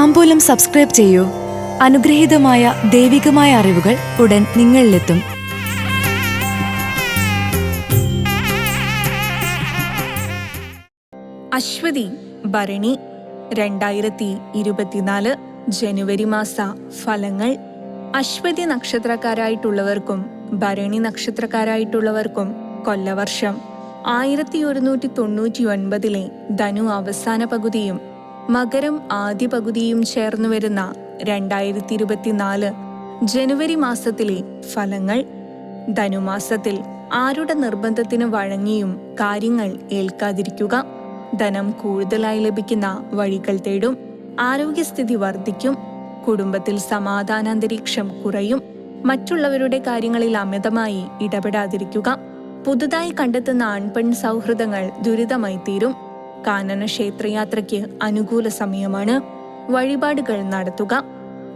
താമ്പൂലം subscribe ചെയ്യൂ. അനുഗ്രഹീതമായ ദൈവികമായ അറിവുകൾ ഉടൻ നിങ്ങളിലെത്തും. അശ്വതി ഭരണി രണ്ടായിരത്തി ഇരുപത്തിനാല് ജനുവരി മാസ ഫലങ്ങൾ. അശ്വതി നക്ഷത്രക്കാരായിട്ടുള്ളവർക്കും ഭരണി നക്ഷത്രക്കാരായിട്ടുള്ളവർക്കും കൊല്ലവർഷം. ആയിരത്തി ഒരുന്നൂറ്റി തൊണ്ണൂറ്റി ഒൻപതിലെ ധനു അവസാന പകുതിയും മകരം ആദ്യ പകുതിയും ചേർന്നു വരുന്ന രണ്ടായിരത്തി ഇരുപത്തിനാല് ജനുവരി മാസത്തിലെ ഫലങ്ങൾ ധനുമാസത്തിൽ ആരുടെ നിർബന്ധത്തിന് വഴങ്ങിയും കാര്യങ്ങൾ ഏൽക്കാതിരിക്കുക ധനം കൂടുതലായി ലഭിക്കുന്ന വഴികൾ തേടും ആരോഗ്യസ്ഥിതി വർദ്ധിക്കും കുടുംബത്തിൽ സമാധാനാന്തരീക്ഷം കുറയും മറ്റുള്ളവരുടെ കാര്യങ്ങളിൽ അമിതമായി ഇടപെടാതിരിക്കുക പുതുതായി കണ്ടെത്തുന്ന ആൺപെൺ സൗഹൃദങ്ങൾ ദുരിതമായി തീരും കാനന ക്ഷേത്രയാത്രയ്ക്ക് അനുകൂല സമയമാണ്. വഴിപാടുകൾ നടത്തുക.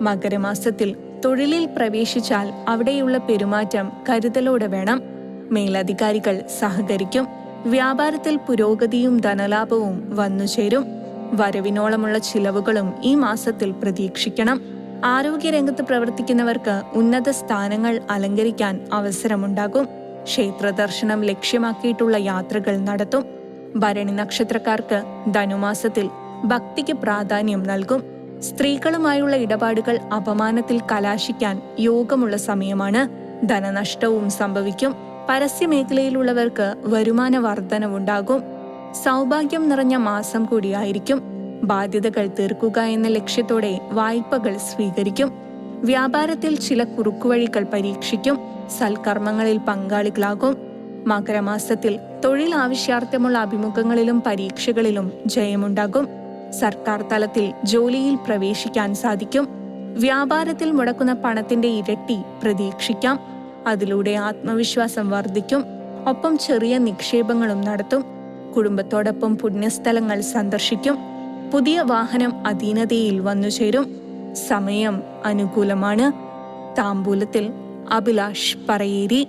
മകരമാസത്തിൽ തൊഴിലിൽ പ്രവേശിച്ചാൽ അവിടെയുള്ള പെരുമാറ്റം കരുതലോടെ വേണം. മേലധികാരികൾ സഹകരിക്കും. വ്യാപാരത്തിൽ പുരോഗതിയും ധനലാഭവും വന്നുചേരും വരവിനോളമുള്ള ചിലവുകളും ഈ മാസത്തിൽ പ്രതീക്ഷിക്കണം. ആരോഗ്യരംഗത്ത് പ്രവർത്തിക്കുന്നവർക്ക് ഉന്നത സ്ഥാനങ്ങൾ അലങ്കരിക്കാൻ അവസരമുണ്ടാകും. ക്ഷേത്രദർശനം ലക്ഷ്യമാക്കിയിട്ടുള്ള യാത്രകൾ നടത്തും. ഭരണി നക്ഷത്രക്കാർക്ക് ധനുമാസത്തിൽ ഭക്തിക്ക് പ്രാധാന്യം നൽകും. സ്ത്രീകളുമായുള്ള ഇടപാടുകൾ അപമാനത്തിൽ കലാശിക്കാൻ യോഗമുള്ള സമയമാണ്. ധനനഷ്ടവും സംഭവിക്കും. പരസ്യമേഖലയിലുള്ളവർക്ക് വരുമാന വർധനവുണ്ടാകും. സൗഭാഗ്യം നിറഞ്ഞ മാസം കൂടിയായിരിക്കും. ബാധ്യതകൾ തീർക്കുക എന്ന ലക്ഷ്യത്തോടെ വായ്പകൾ സ്വീകരിക്കും. വ്യാപാരത്തിൽ ചില കുറുക്കുവഴികൾ പരീക്ഷിക്കും. സൽക്കർമ്മങ്ങളിൽ പങ്കാളികളാകും. മകരമാസത്തിൽ തൊഴിൽ ആവശ്യാർത്ഥമുള്ള അഭിമുഖങ്ങളിലും പരീക്ഷകളിലും ജയമുണ്ടാകും. സർക്കാർ തലത്തിൽ ജോലിയിൽ പ്രവേശിക്കാൻ സാധിക്കും. വ്യാപാരത്തിൽ മുടക്കുന്ന പണത്തിന്റെ ഇരട്ടി പ്രതീക്ഷിക്കാം. അതിലൂടെ ആത്മവിശ്വാസം വർദ്ധിക്കും. ഒപ്പം ചെറിയ നിക്ഷേപങ്ങളും നടത്തും. കുടുംബത്തോടൊപ്പം പുണ്യസ്ഥലങ്ങൾ സന്ദർശിക്കും. പുതിയ വാഹനം അധീനതയിൽ വന്നുചേരും സമയം അനുകൂലമാണ്. താമ്പൂലത്തിൽ അഭിലാഷ് പറയേരി.